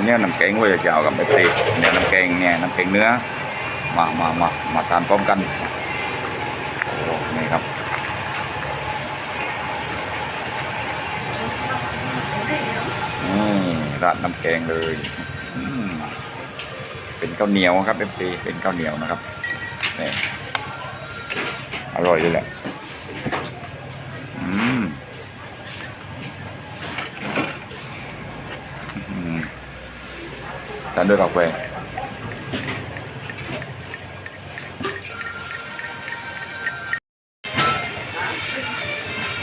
อนนี้น้ำแกงไว้จะเอากับเอฟซีเนี่ยน้ำแกงเนี่ยน้ำแกงเนื้อ มามามามาทานพร้อมกันโอ้นี่ครับนี่ราดน้ำแกงเลยอืมเป็นข้าวเหนียวครับเอฟซีเป็นข้าวเหนียวนะครับนี่อร่อยเลยแหละอืม đã được học về.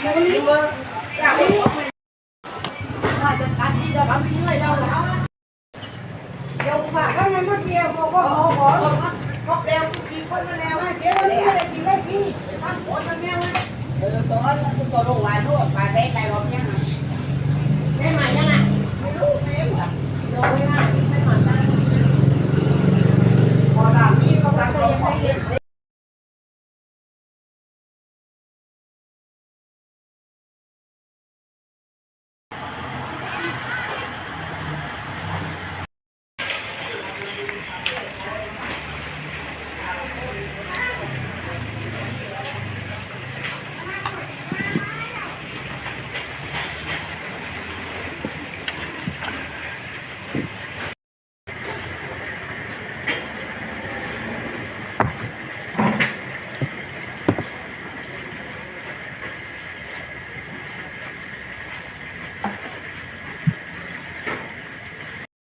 Hãy subscribe cho kênh Ghiền Mì Gõ Để không bỏ lỡ những video hấp dẫn